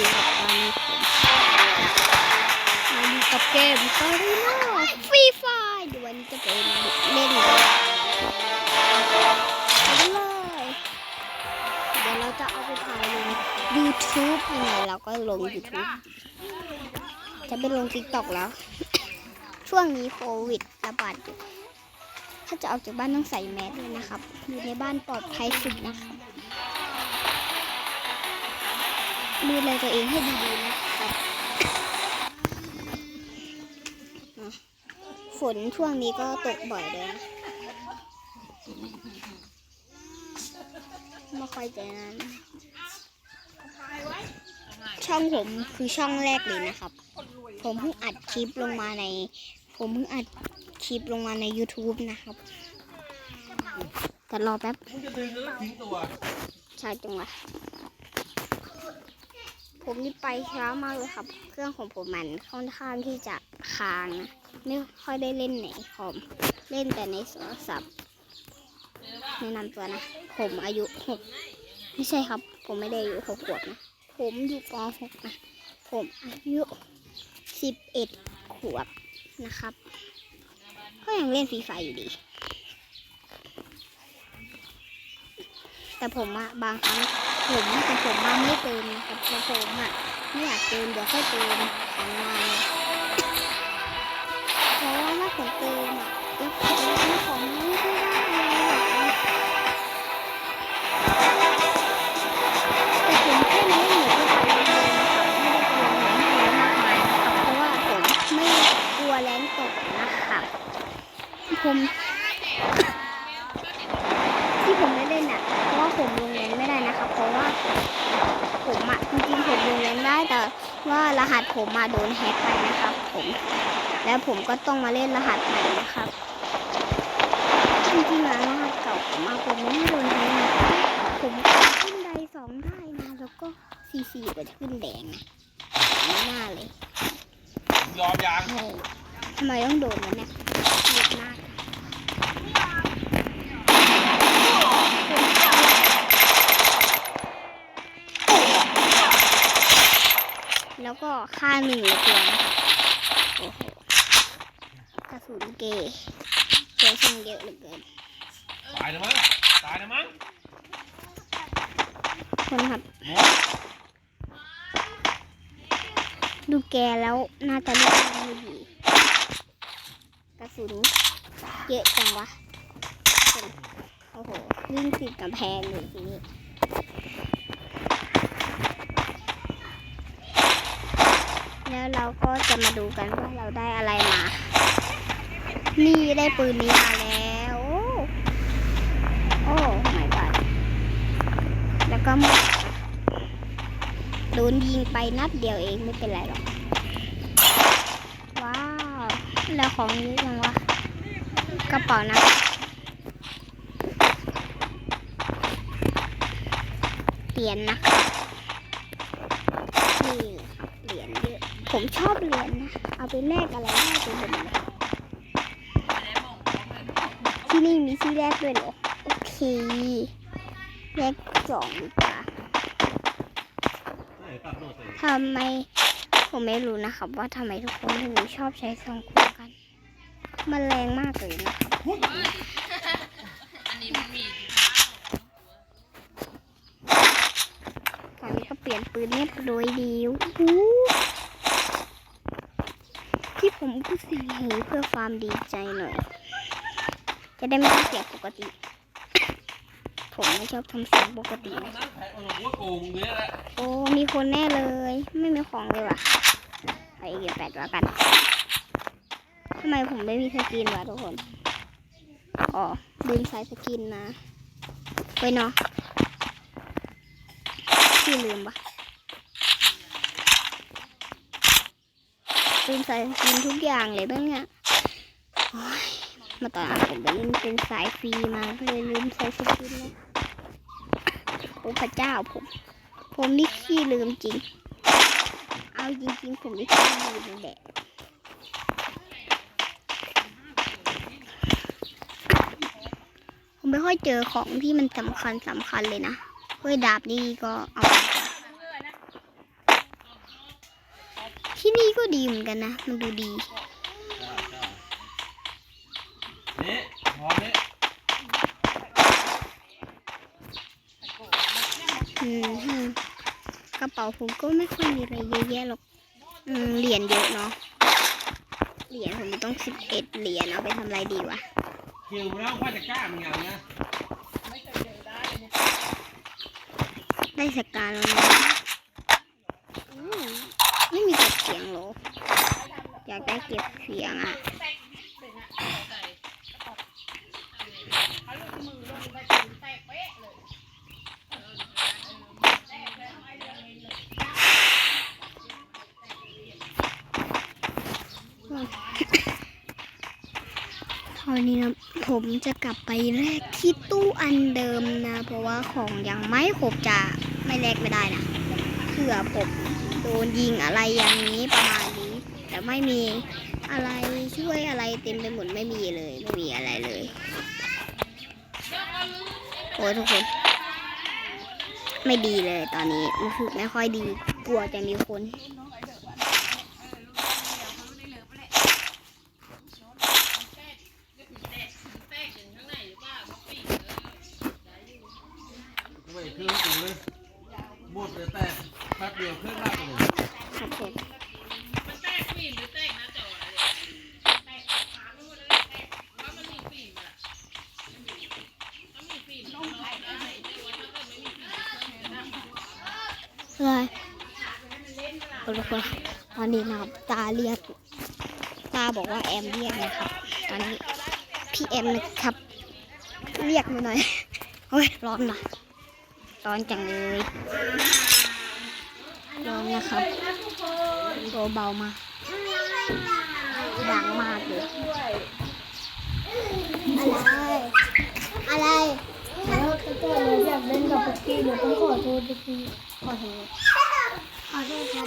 ดีกับตอนนี้ผมมาดีกับเกมก็ได้นะฟรีไฟเดี๋ยววันนี้จะไปเล่นกันไปกันเลยเดี๋ยวเราจะเอาไปถ่ายลง YouTube ยังไงเราก็ลง YouTube จะไปลง TikTok แล้ว ช่วงนี้โควิดระบาดอยู่ถ้าจะออกจากบ้านต้องใส่แมสเลยนะครับ อยู่ในบ้านปลอดภัยสุดนะครับ ดูแลตัวเองให้ดีๆนะครับอะฝนช่วงนี้ก็ตกบ่อยเลยนะไม่ค่อยเจอนั้น ช่องผมคือช่องแรกเลยนะครับ ผมเพิ่งอัดคลิปลงมาใน ผมเพิ่งอัดคลิปลงมาใน YouTube นะครับแต่รอแป๊บมึงจะดึงแล้วทิ้งตัวใช่จังหวะ ผมนี่ไปช้ามากเลยครับ เครื่องของผมมันค่อนข้างที่จะค้างนะไม่ค่อยได้เล่นในคอมเล่นแต่ในโทรศัพท์แนะนำตัวนะ ผมอายุหกไม่ใช่ครับ ผมไม่ได้อายุหกขวบนะ ผมอยู่ปหกนะ ผมอายุสิบเอ็ดขวบนะครับ ก็ยังเล่นฟรีไฟอยู่ดี แต่ผมอะบางครั้งผมแต่ผมมาไม่เติมนะครับเพราะผมอะไม่อยากเติมเดี๋ยวค่อยเติมของงานเพราะว่าถ้าผมเติมอะแล้วผมซื้อของไม่ได้อะไรหรอกนะแต่ผม ผมอะจริงๆผมลงแรงได้แต่ว่ารหัสผมมาโดนแฮ็กไปนะครับ ผม แล้วผมก็ต้องมาเล่นรหัสใหม่นะครับ จริงๆแล้วรหัสเก่าผมมาผมไม่ได้โดนแฮ็กนะผมขึ้นไดสองได้นะแล้วก็ซีซีก็จะขึ้นแดงนะไม่น่าเลยยอมยังเฮ้ยทำไมต้องโดนวะเนี่ยเจ็บมาก แล้วก็ค่าหนึ่งเลยตัวนะครับโอ้โหกระสุนเกย์เสียช่างเยอะเหลือเกินตายนะมั้งตายนะมั้งคนครับหมดดูแกแล้วน่าจะเล่นไม่ดีกระสุนเยอะจังวะคนโอ้โหวิ่งติดกำแพงเลยทีนี้ แล้วเราก็จะมาดูกันว่าเราได้อะไรมา นี่ได้ปืนนี้มาแล้ว โอ้โอ้ไม่บ d แล้วก็หมดโดนยิงไปนัดเดียวเองไม่เป็นไรหรอก ว้าว แล้วของนี้ยังวะกระเป๋านะเหรียญนะนี่เหรียญ ผมชอบเหรียญนะ เอาไปแลกอะไรได้ไปหมดเลยที่นี่มีที่แรกด้วยเหรอ โอเคแลกสองดีกว่าทำไมผมไม่รู้นะครับ ว่าทำไมทุกคนถึงชอบใช้ซองคูกัน มันแรงมากเลยนะครับอันนี้มันมีตอนนี้ก็เปลี่ยนปืนเรียบร้อยดีอู้ที่ ผมก็เสียงหูเพื่อความดีใจหน่อย จะได้ไม่ต้องเสียงปกติ ผมไม่ชอบทำเสียงปกตินะนั่งแพ้เอาหัวโกงเนี่ยแหละโอ้ มีคนแน่เลย ไม่มีของเลยว่ะไปเก็บแปดแล้วกันทำไมผมไม่มีสกินวะทุกคน อ๋อลืมใส่สกินนะไปเนาะที่ลืมปะ ลืมใส่สกินทุกอย่างเลยบ้างเนี่ยมาตอนนั้นผมไปเล่นเป็นสายฟรีมาก็เลยลืมใส่สกินเลยโอ้พระเจ้าผม ผมนี่ขี้ลืมจริง เอาจริงๆ ผมนี่ขี้ลืมแหละผมไม่ค่อยเจอของที่มันสำคัญสำคัญเลยนะ เฮ้ยดาบนี่ก็เอาไปก่อน ก็ดีเหมือนกันนะ มันดูดีนี่พอนี่อืมฮึกระเป๋าผมก็ไม่ค่อยมีอะไรเยอะแยะหรอก อืมเหรียญเยอะเนาะ เหรียญผมต้องสิบเอ็ดเหรียญเอาไปทำอะไรดีวะคิวแล้วว่าจะกล้ามึงอย่างเงี้ยได้สกการแล้วนะอืมไม่มีเก็บเสียงเหรอ อยากได้เก็บเสียงอะคราวนี้นะผมจะกลับไปแลกที่ตู้อันเดิมนะ เพราะว่าของยังไม่ครบจะไม่แลกไม่ได้นะเผื่อผมโดนยิงอะไรอย่างนี้ประมาณ แต่ไม่มีอะไรช่วยอะไรเต็มไปหมดไม่มีเลยไม่มีอะไรเลยโอ้ทุกคน ไม่ดีเลยตอนนี้รู้สึกไม่ค่อยดีกลัวจะมีคน ไม่เครื่องกูเลยหมดเลยแต่แป๊บเดียวเครื่องลากไปเลย ครับผม มันแตกฟิล์มหรือแตกหน้าจออะไรแตกขาไม่หมดเลยแตกว่ามันมีฟิล์มอะถ้ามีฟิล์มต้องได้ได้แต่ว่าถ้าเกิดไม่มีฟิล์มเครื่องจะดับ เลยเอาละคนตอนนี้นะครับตาเรียกตาบอกว่าแอมเรียกนะครับตอนนี้พี่แอมนะครับ เรียกมาหน่อยเฮ้ยร้อนนะร้อนจังเลยร้อนนะครับโเบาๆมาดังมากเลยอะไร อะไร เกิดเราอยากเล่นกับปักกี้เราต้องขอโทษปักกี้ขอโทษขอโทษครับ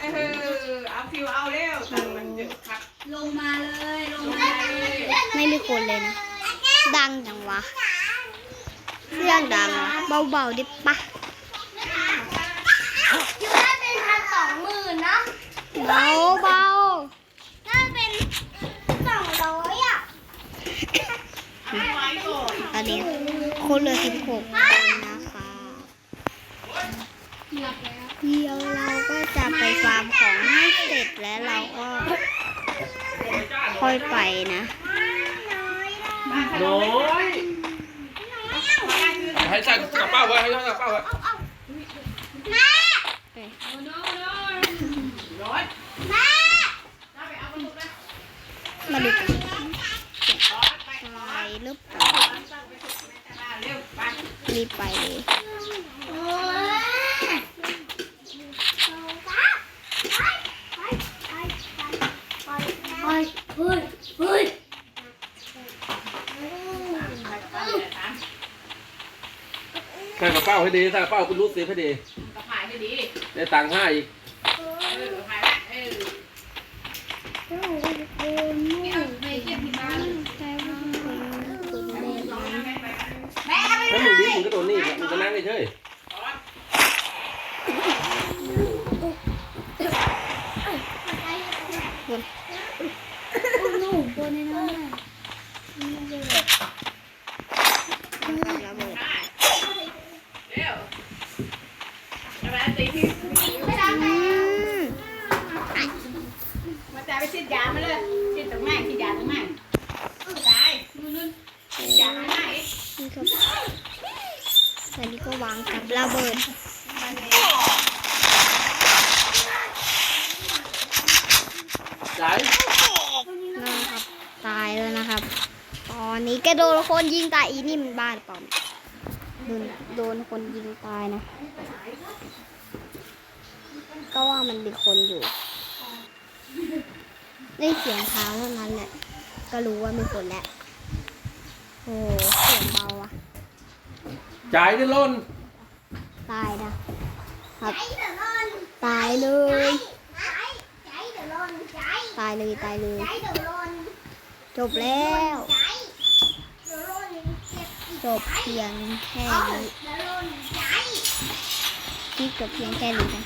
เออเอาฟิวเอาเร็วตังมันเยอะครับลงมาเลยลงมาเลยไม่มีคนเลยนะ ดังจังวะเรื่องดังอะเบาๆดิปะ อยู่ได้เป็นพันสองหมื่นนะ เบาเบา น่าเป็นสองร้อยอะ ไว้ก่อน ตอนนี้คนเหลือสิบหกคนนะคะเดี๋ยวเราก็จะไปฟาร์มของให้เสร็จแล้วเราก็ ค่อยไปนะน้อยให้ใส่กระเป๋าไว้ให้ใส่กระเป๋าไว้มาดูกันไปหรือเปล่ารีบไปเลย เฮ้ยเฮ้ยเฮ้ย ใส่กระเป๋าให้ดีใส่กระเป๋าเป็นรูดเสียให้ดีกระพายให้ดีได้ตังค์ห้าอีกเออกระพายละเออไม่เอาไม่เก็บที่บ้านเลยถ้ามึงดิ้นมึงก็โดนนี่อีกอะมึงก็นั่งเฉยหนูตัวนี้นะ ระเบิด เร็วกระพายตีที่ อืม มาจ่ายไปฉีดยามาเลยฉีด ตรงไหนฉีดยาตรงไหนตายมือนึงฉีดยาตรงไหนนี่ครับตอนนี้ก็วางกับระเบิดๆจ่ายนะครับตายแล้วนะครับ ตอนนี้ก็โดนคนยิงตายอีนี่มันบ้าหรือเปล่าโดนโดนคนยิงตายนะ ก็ว่ามันมีคนอยู่ ได้เสียงเท้าเท่านั้นแหละ ก็รู้ว่ามีคนแล้ว โอ้เสียงเบาอะจ่ายได้ล้นตายนะครับตายเลย ตายเลยตายเลย จบแล้ว จบเพียงแค่นี้คลิปจบเพียงแค่นี้กัน